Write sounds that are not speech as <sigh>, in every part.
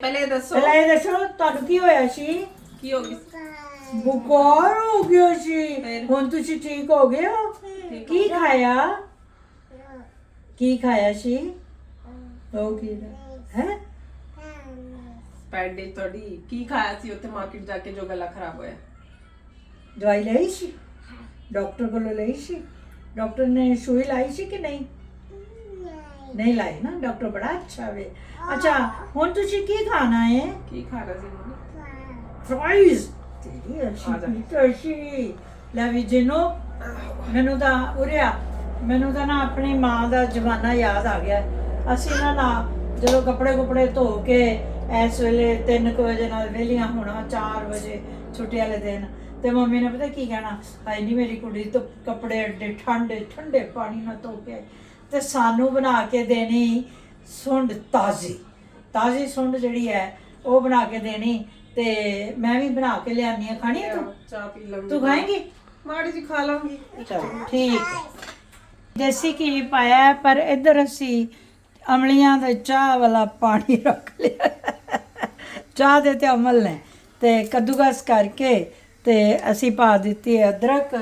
ਪਹਿਲੇ ਦੱਸੋ ਪਹਿਲਾਂ ਇਹ ਦੱਸੋ ਤੁਹਾਨੂੰ ਕੀ ਹੋਇਆ ਸੀ ਕੀ ਹੋ ਗਿਆ ਬੁਖਾਰ ਹੋ ਗਿਆ ਸੀ ਫਿਰ? ਹੁਣ ਤੁਸੀਂ ਠੀਕ ਹੋ ਗਏ ਹੋ ਕੀ ਖਾਇਆ ਕੀ ਖਾਇਆ ਸੀ ਉਹ ਕੀ ਹੈ ਪੈਂਡੇਜ ਤੁਹਾਡੀ ਕੀ ਖਾਇਆ ਸੀ ਉੱਥੇ ਮਾਰਕੀਟ ਜਾ ਕੇ ਜੋ ਗਲਾ ਖਰਾਬ ਹੋਇਆ ਦਵਾਈ ਲਈ ਸੀ ਡਾਕਟਰ ਕੋਲੋਂ ਲਈ ਸੀ ਡਾਕਟਰ ਨੇ ਸੂਈ ਲਾਈ ਸੀ ਕਿ ਨਹੀਂ ਨਹੀਂ ਲਾਈ ਨਾ ਡਾਕਟਰ ਬੜਾ ਅੱਛਾ ਵੇ। ਅੱਛਾ ਹੁਣ ਤੁਸੀਂ ਕੀ ਖਾਣਾ ਹੈ ਕੀ ਖਾ ਰਹੇ ਸੀ ਮੰਮੀ? ਫਰਾਈਜ਼ ਤੇਰੀ ਆ ਜਾ। ਤਰਸ਼ੀ ਲੈ ਵੀ ਜਿਹਨੂੰ ਮੈਨੂੰ ਤਾਂ ਉਰਿਆ ਮੈਨੂੰ ਤਾਂ ਨਾ ਆਪਣੀ ਮਾਂ ਦਾ ਜ਼ਮਾਨਾ ਯਾਦ ਆ ਗਿਆ। ਅਸੀਂ ਨਾ ਨਾ ਜਦੋਂ ਕੱਪੜੇ ਕੁਪੜੇ ਧੋ ਕੇ ਇਸ ਵੇਲੇ 3 ਵਜੇ ਨਾਲ ਵਿਹਲੀਆਂ ਹੋਣਾ 4 ਵਜੇ ਛੁੱਟੀ ਵਾਲੇ ਦਿਨ। ਤੇ ਮੰਮੀ ਨੇ ਪਤਾ ਕੀ ਕਹਿਣਾ? ਹਾਏ ਨਹੀਂ ਮੇਰੀ ਕੁੜੀ ਤਾਂ ਕੱਪੜੇ ਅੱਡੇ ਠੰਡੇ ਠੰਡੇ ਪਾਣੀ ਨਾਲ ਧੋ ਕੇ। ਤੇ ਸਾਨੂੰ ਬਣਾ ਕੇ ਦੇਣੀ ਸੁੰਡ ਤਾਜ਼ੀ। ਤਾਜ਼ੀ ਸੁੰਡ ਜਿਹੜੀ ਹੈ ਉਹ ਬਣਾ ਕੇ ਦੇਣੀ ਤੇ ਮੈਂ ਵੀ ਬਣਾ ਕੇ ਲਿਆਨੀ ਆ। ਖਾਣੀ ਆ ਤੂੰ? ਚਾਹ ਪੀ ਲਵਾਂਗੀ ਤੂੰ ਖਾਏਂਗੀ? ਮਾੜੀ ਜੀ ਖਾ ਲਾਂਗੀ ਚਲੋ ਠੀਕ ਦੇਸੀ ਘੀ ਪਾਇਆ ਪਰ ਇੱਧਰ ਅਸੀਂ ਅਮਲੀਆਂ ਦੇ ਚਾਹ ਵਾਲਾ ਪਾਣੀ ਰੱਖ ਲਿਆ। ਚਾਹ ਦੇ ਤੇ ਅਮਲ ਨੇ ਤੇ ਕੱਦੂਕਸ ਕਰਕੇ ਤੇ ਅਸੀਂ ਪਾ ਦਿੱਤੀ ਹੈ ਅਦਰਕ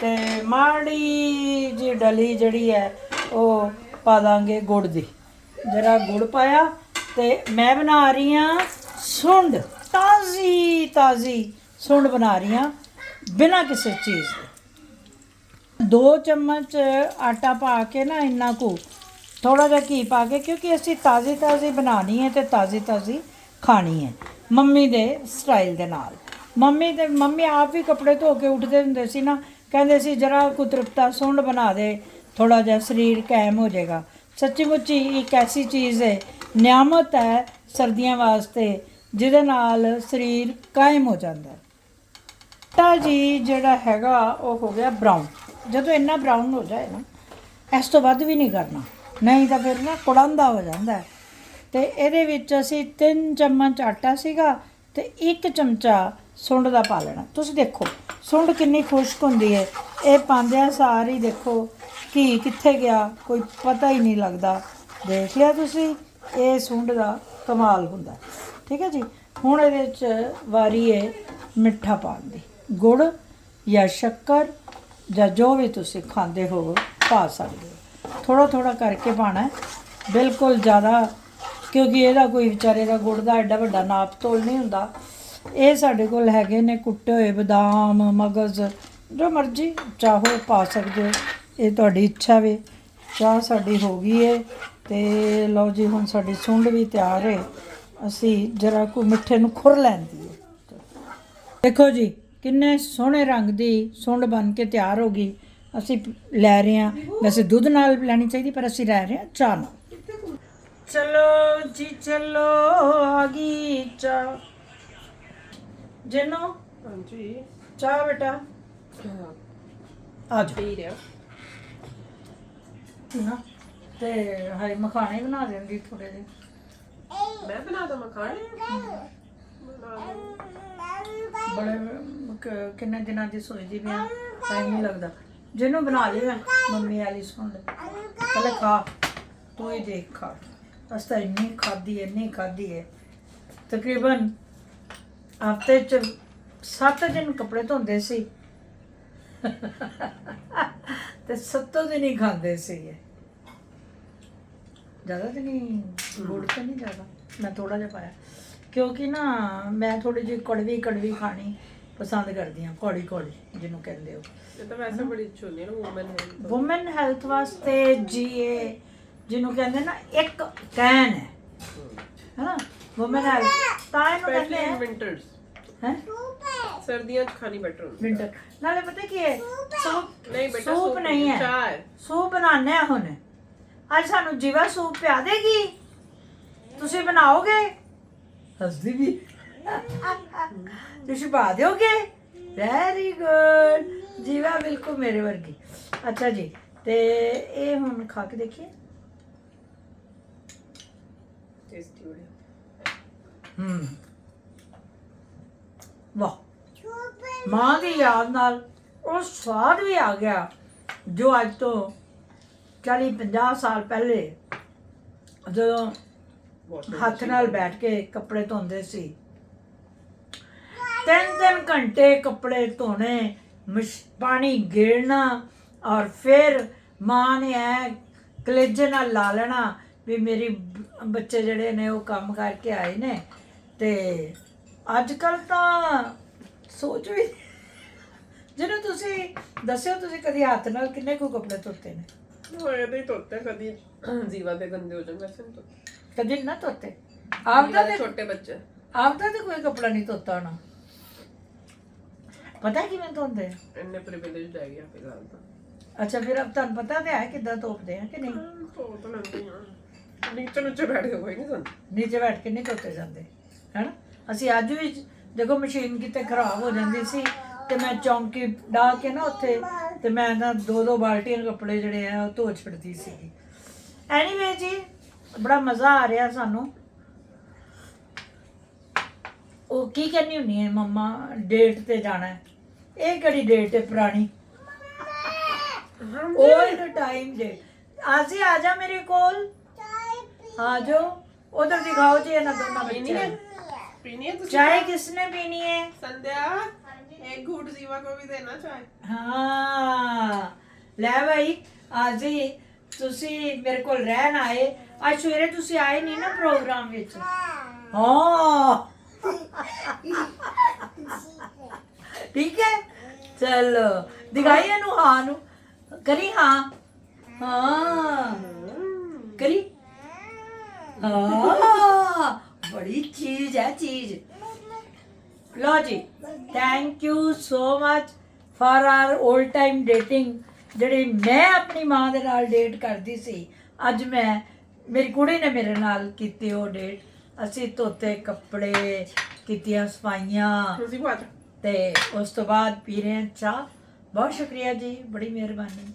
ਤੇ ਮਾੜੀ ਜੀ ਡਲੀ ਜਿਹੜੀ ਹੈ ਉਹ ਪਾ ਦਾਂਗੇ ਗੁੜ ਦੀ ਜਰਾ ਗੁੜ ਪਾਇਆ ਤੇ ਮੈਂ ਬਣਾ ਰਹੀ ਹਾਂ ਸੁੰਡ, ਤਾਜ਼ੀ ਤਾਜ਼ੀ ਸੁੰਡ ਬਣਾ ਰਹੀ ਹਾਂ ਬਿਨਾਂ ਕਿਸੇ ਚੀਜ਼ ਦੇ। ਦੋ ਚਮਚ ਆਟਾ ਪਾ ਕੇ ਨਾ ਇੰਨਾ ਕੁ ਥੋੜਾ ਜਿਹਾ ਘੀ ਪਾ ਕੇ, ਕਿਉਂਕਿ ਅਸੀਂ ਤਾਜ਼ੀ ਤਾਜ਼ੀ ਬਣਾਣੀ ਹੈ ਤੇ ਤਾਜ਼ੀ ਤਾਜ਼ੀ ਖਾਣੀ ਹੈ, ਮੰਮੀ ਦੇ ਸਟਾਈਲ ਦੇ ਨਾਲ। ਮੰਮੀ ਦੇ, ਮੰਮੀ ਆਪ ਵੀ ਕੱਪੜੇ ਧੋ ਕੇ ਉੱਠਦੇ ਹੁੰਦੇ ਸੀ ਨਾ, ਕਹਿੰਦੇ ਸੀ ਜਰਾ ਕੁਤਰਪਤਾ ਸੁੰਡ ਬਣਾ ਦੇ ਥੋੜਾ ਜਿਹਾ ਸਰੀਰ ਕਾਇਮ ਹੋ ਜਾਏਗਾ। ਸੱਚੀ ਮੁੱਚੀ ਇੱਕ ਐਸੀ ਚੀਜ਼ ਹੈ, ਨਿਆਮਤ ਹੈ ਸਰਦੀਆਂ ਵਾਸਤੇ, ਜਿਹਦੇ ਨਾਲ ਸਰੀਰ ਕਾਇਮ ਹੋ ਜਾਂਦਾ ਹੈ। ਆਟਾ ਜੀ ਜਿਹੜਾ ਹੈਗਾ ਉਹ ਹੋ ਗਿਆ ਬਰਾਊਨ ਜਦੋਂ ਇੰਨਾ ਬਰਾਊਨ ਹੋ ਜਾਏ ਨਾ, ਇਸ ਤੋਂ ਵੱਧ ਵੀ ਨਹੀਂ ਕਰਨਾ। ਨਹੀਂ ਤਾਂ ਫਿਰ ਨਾ ਕੁੜਾਂਦਾ ਹੋ ਜਾਂਦਾ ਹੈ। ਤੇ ਇਹਦੇ ਵਿੱਚ ਅਸੀਂ 3 ਚਮਚ ਆਟਾ ਸੀਗਾ ਤੇ ਇੱਕ ਚਮਚਾ ਸੁੰਡ ਦਾ ਪਾ ਲੈਣਾ। ਤੁਸੀਂ ਦੇਖੋ, ਸੁੰਡ ਕਿੰਨੀ ਖੁਸ਼ਕ ਹੁੰਦੀ ਹੈ। ਇਹ ਪਾਉਂਦਿਆਂ ਸਾਰ ਹੀ ਦੇਖੋ ਘੀ ਕਿੱਥੇ ਗਿਆ, ਕੋਈ ਪਤਾ ਹੀ ਨਹੀਂ ਲੱਗਦਾ। ਦੇਖ ਲਿਆ ਤੁਸੀਂ, ਇਹ ਸੁੰਡ ਦਾ ਕਮਾਲ ਹੁੰਦਾ। ਠੀਕ ਹੈ ਜੀ? ਹੁਣ ਇਹਦੇ ਵਿੱਚ ਵਾਰੀ ਹੈ ਮਿੱਠਾ ਪਾਉਣ ਦੀ। ਗੁੜ ਜਾਂ ਸ਼ੱਕਰ ਜਾਂ ਜੋ ਵੀ ਤੁਸੀਂ ਖਾਂਦੇ ਹੋ, ਪਾ ਸਕਦੇ ਹੋ। ਥੋੜਾ ਥੋੜਾ ਕਰਕੇ ਪਾਣਾ ਬਿਲਕੁਲ ਜ਼ਿਆਦਾ ਕਿਉਂਕਿ ਇਹਦਾ ਕੋਈ ਵਿਚਾਰੇ ਦਾ ਗੁੜ ਦਾ ਐਡਾ ਵੱਡਾ ਨਾਪ ਤੋਲ ਨਹੀਂ ਹੁੰਦਾ। ਇਹ ਸਾਡੇ ਕੋਲ ਹੈਗੇ ਨੇ ਕੁੱਟੇ ਹੋਏ ਬਦਾਮ, ਮਗਜ਼, ਜੋ ਮਰਜ਼ੀ ਚਾਹੋ ਪਾ ਸਕਦੇ ਹੋ, ਇਹ ਤੁਹਾਡੀ ਇੱਛਾ ਵੇ। ਚਾਹ ਸਾਡੀ ਹੋ ਗਈ ਹੈ ਤੇ ਲਓ ਜੀ, ਹੁਣ ਸਾਡੀ ਸੁੰਡ ਵੀ ਤਿਆਰ ਹੈ ਅਸੀਂ ਜਰਾ ਕੋ ਮਿੱਠੇ ਨੂੰ ਖੁਰ ਲੈਂਦੀ ਹੈ ਦੇਖੋ ਜੀ, ਕਿੰਨੇ ਸੋਹਣੇ ਰੰਗ ਦੀ ਸੁੰਡ ਬਣ ਕੇ ਤਿਆਰ ਹੋ ਗਈ। ਅਸੀਂ ਲੈ ਰਹੇ ਹਾਂ। ਵੈਸੇ ਦੁੱਧ ਨਾਲ ਲੈਣੀ ਚਾਹੀਦੀ, ਪਰ ਅਸੀਂ ਲੈ ਰਹੇ ਹਾਂ ਚਾਹ ਨਾਲ। ਚਲੋ ਜੀ ਚਲੋ ਆ ਗਈ ਚਾਹ। ਜਨੋ? ਹਾਂਜੀ। ਚਾਹ ਬੇਟਾ। ਆ ਜਾ। ਪੀ ਰਿਹਾ। ਨਾ ਤੇ ਹਾਈ ਮਖਾਣੇ ਬਣਾ ਦਿੰਦੀ ਥੋੜੇ ਜਿਹੇ। ਮੈਂ ਬਣਾ ਦਵਾਂ ਖਾਣੇ ਬੜੇ ਕ- ਕਿੰਨੇ ਦਿਨਾਂ ਦੀ ਸੋਚਦੀ ਵੀ ਟਾਈਮ ਨਹੀਂ ਲੱਗਦਾ। ਜਿਹਨੂੰ ਬਣਾ ਲਿਆ ਮੰਮੀ ਵਾਲੀ ਸੁਣ ਲੈ। ਪਹਿਲੇ ਖਾ ਤੂੰ ਹੀ ਦੇਖ ਖਾ। ਅਸਤਾ ਇੰਨੀ ਖਾਦੀ ਹੈ ਇੰਨੀ ਖਾਦੀ ਹੈ ਤਕਰੀਬਨ ਹਫ਼ਤੇ ਚ 7 ਦਿਨ ਕੱਪੜੇ ਧੋਂਦੇ ਸੀ। ਤੇ ਸੱਤੋਂ ਦਿਨ ਹੀ ਖਾਂਦੇ ਸੀਗੇ ਜ਼ਿਆਦਾ ਤੇ ਨਹੀਂ ਗੁੜ ਤਾਂ ਨਹੀਂ ਜ਼ਿਆਦਾ। ਮੈਂ ਥੋੜਾ ਜਿਹਾ ਪਾਇਆ। ਕਿਉਂਕਿ ਨਾ ਮੈਂ ਥੋੜੀ ਜਿਹੀ ਕੜਵੀ ਕੜਵੀ ਖਾਣੀ ਪਸੰਦ ਕਰਦੀ ਹਾਂ ਕੌੜੀ ਕੌੜੀ ਜਿਹਨੂੰ ਕਹਿੰਦੇ ਹੋ। ਇਹ ਤਾਂ ਵੈਸੇ ਬੜੀ ਹੈ ਨਾ ਵੂਮਨ ਹੈ ਔਮਨ ਹੈਲਥ ਵਾਸਤੇ ਜੀਏ ਜਿਹਨੂੰ ਕਹਿੰਦੇ ਨਾ ਇੱਕ ਕੈਨ ਹੈ। ਹੈਨਾ? ਔਮਨ ਹੈਲਥ ਤਾਂ ਇਹਨੂੰ ਸਪੈਸ਼ਲੀ ਕਹਿੰਦੇ ਇਨ ਹੈ ਵਿੰਟਰਸ ਹੈ? ਸਰਦੀਆਂ 'ਚ ਖਾਣੀ ਬੈਟਰ ਹੁੰਦੀ ਵਿੰਟਰ ਨਾਲੇ ਪਤਾ ਕੀ ਹੈ? ਸੂਪ ਨਹੀਂ ਬੇਟਾ ਸੂਪ ਨਹੀਂ ਹੈ। ਹੈ। ਸੂਪ ਹੁਣ। ਅੱਜ ਸਾਨੂੰ ਜੀਵਾ ਸੂਪ ਪਿਆ ਦੇਗੀ। ਤੁਸੀਂ ਬਣਾਓਗੇ? ਹੱਸਦੀ ਵੀ। ਤੁਸੀਂ ਪਾ ਦਿਓਗੇ? ਵੈਰੀ ਗੁੱਡ ਜੀਵਾ ਬਿਲਕੁਲ ਮੇਰੇ ਵਰਗੀ। ਅੱਛਾ ਜੀ ਤੇ ਇਹ ਹੁਣ ਖਾ ਕੇ ਦੇਖੀਏ। ਹੂੰ ਵਾਹ। ਮਾਂ ਦੀ ਯਾਦ ਨਾਲ ਉਹ ਸਵਾਦ ਵੀ ਆ ਗਿਆ ਜੋ ਅੱਜ ਤੋਂ 40 50 ਸਾਲ ਪਹਿਲੇ ਜਦੋਂ ਹੱਥ ਨਾਲ ਬੈਠ ਕੇ ਕੱਪੜੇ ਧੋਂਦੇ ਸੀ। ਤਿੰਨ ਤਿੰਨ ਘੰਟੇ ਕੱਪੜੇ ਧੋਣੇ ਮਸ਼- ਪਾਣੀ ਗੇੜਨਾ ਔਰ ਫਿਰ ਮਾਂ ਨੇ ਐ ਕਲੇਜੇ ਨਾਲ ਲਾ ਲੈਣਾ ਵੀ ਮੇਰੀ ਬੱਚੇ ਜਿਹੜੇ ਨੇ ਉਹ ਕੰਮ ਕਰਕੇ ਆਏ ਨੇ ਤੇ ਅੱਜ ਕੱਲ ਤਾਂ ਸੋਚ ਵੀ <laughs> ਜਿਹਨੂੰ ਤੁਸੀਂ ਦੱਸਿਓ ਤੁਸੀਂ ਕਦੀ ਹੱਥ ਨਾਲ ਕਿੰਨੇ ਕੁ ਕੱਪੜੇ ਧੋਤੇ ਨੇ? ਹੋਏ ਤੇ ਧੋਤੇ ਕਦੀ ਜੀਵਾ ਦੇ ਗੰਦੇ ਹੋ ਜਾਣ ਵੈਸੇ ਧੋਤੇ। ਕਦੀ ਨਾ ਧੋਤੇ? ਆਪਦਾ ਤੇ ਛੋਟੇ ਬੱਚੇ। ਆਪਦਾ ਤੇ ਕੋਈ ਕੱਪੜਾ ਨਹੀਂ ਧੋਤਾ ਹੋਣਾ। ਪਤਾ ਕਿਵੇਂ ਧੋਂਦੇ ਆ? ਇੰਨੇ ਪ੍ਰਿਵਿਲੇਜ ਰਹਿ ਗਿਆ ਫਿਲਹਾਲ ਤਾਂ। ਅੱਛਾ ਫਿਰ ਅਬ ਤੁਹਾਨੂੰ ਪਤਾ ਤੇ ਹੈ ਕਿੱਦਾਂ ਧੋਪਦੇ ਆ ਕਿ ਨਹੀਂ? ਧੋ ਤਾਂ ਲੈਂਦੀ ਹਾਂ ਨੀਚੇ ਨੀਚੇ ਬੈਠ ਕੇ ਕੋਈ ਨਹੀਂ ਸੁਣਦਾ ਨੀਚੇ ਬੈਠ ਕੇ ਨਹੀਂ ਧੋਤੇ ਜਾਂਦੇ ਹੈਨਾ? ਅਸੀਂ ਅੱਜ ਵੀ ਦੇਖੋ ਮਸ਼ੀਨ ਕਿਤੇ ਖਰਾਬ ਹੋ ਜਾਂਦੀ ਸੀ ਤੇ ਮੈਂ ਚੌਂਕੀ ਡਾ ਕੇ ਨਾ ਉੱਥੇ ਤੇ ਮੈਂ ਨਾ ਦੋ ਦੋ ਬਾਲਟੀਆਂ ਕੱਪੜੇ ਜਿਹੜੇ ਆ ਉਹ ਧੋ ਛੱਡਦੀ ਸੀਗੀ। ਐਨੀਵੇ ਜੀ ਬੜਾ ਮਜ਼ਾ ਆ ਰਿਹਾ ਸਾਨੂੰ। ਉਹ ਕੀ ਕਰਨੀ ਹੁੰਨੀ ਹੈ ਮੰਮਾ ਡੇਟ ਤੇ ਜਾਣਾ ਹੈ। ਇਹ ਕਿਹੜੀ ਡੇਟ ਹੈ ਪੁਰਾਣੀ? 올ਡ ਟਾਈਮ ਦੇ ਆਜੀ ਆ ਜਾ ਮੇਰੇ ਕੋਲ। ਆ ਜਾਓ ਉਧਰ ਦਿਖਾਓ ਜੀ ਇਹਨਾਂ ਦੋਨਾਂ ਪੀਣੀ ਬੱਚਿਆਂ ਹੈ ਨੂੰ। पीनी है तुझे चाय किसने पीनी है संध्या एक घूट जीवा को भी देना चाय ਹਾਂ ਲੈ ਭਾਈ ਅੱਜ ਹੀ ਤੁਸੀਂ ਮੇਰੇ ਕੋਲ ਰਹਿਣ ਆਏ ਅੱਜ ਸਵੇਰੇ ਤੁਸੀਂ ਆਏ ਨਹੀਂ ਨਾ ਪ੍ਰੋਗਰਾਮ ਵਿੱਚ ਹਾਂ ਠੀਕ ਹੈ ਚਲੋ ਦਿਖਾਈ ਇਹਨੂੰ ਹਾਂ ਨੂੰ ਕਰੀ ਹਾਂ ਹਾਂ ਕਰੀ ਹਾਂ ਬੜੀ ਚੀਜ਼ ਹੈ ਚੀਜ਼। ਲਓ ਜੀ thank you so much for our old time dating ਜਿਹੜੀ ਮੈਂ ਆਪਣੀ ਮਾਂ ਦੇ ਨਾਲ ਡੇਟ ਕਰਦੀ ਸੀ ਅੱਜ ਮੈਂ ਮੇਰੀ ਕੁੜੀ ਨੇ ਮੇਰੇ ਨਾਲ ਕੀਤੀ ਉਹ ਡੇਟ ਅਸੀਂ ਧੋਤੇ ਕੱਪੜੇ ਕੀਤੀਆਂ ਸਫਾਈਆਂ ਤੇ ਉਸ ਤੋਂ ਬਾਅਦ ਪੀ ਰਹੇ ਚਾਹ। ਬਹੁਤ ਸ਼ੁਕਰੀਆ ਜੀ ਬੜੀ ਮਿਹਰਬਾਨੀ।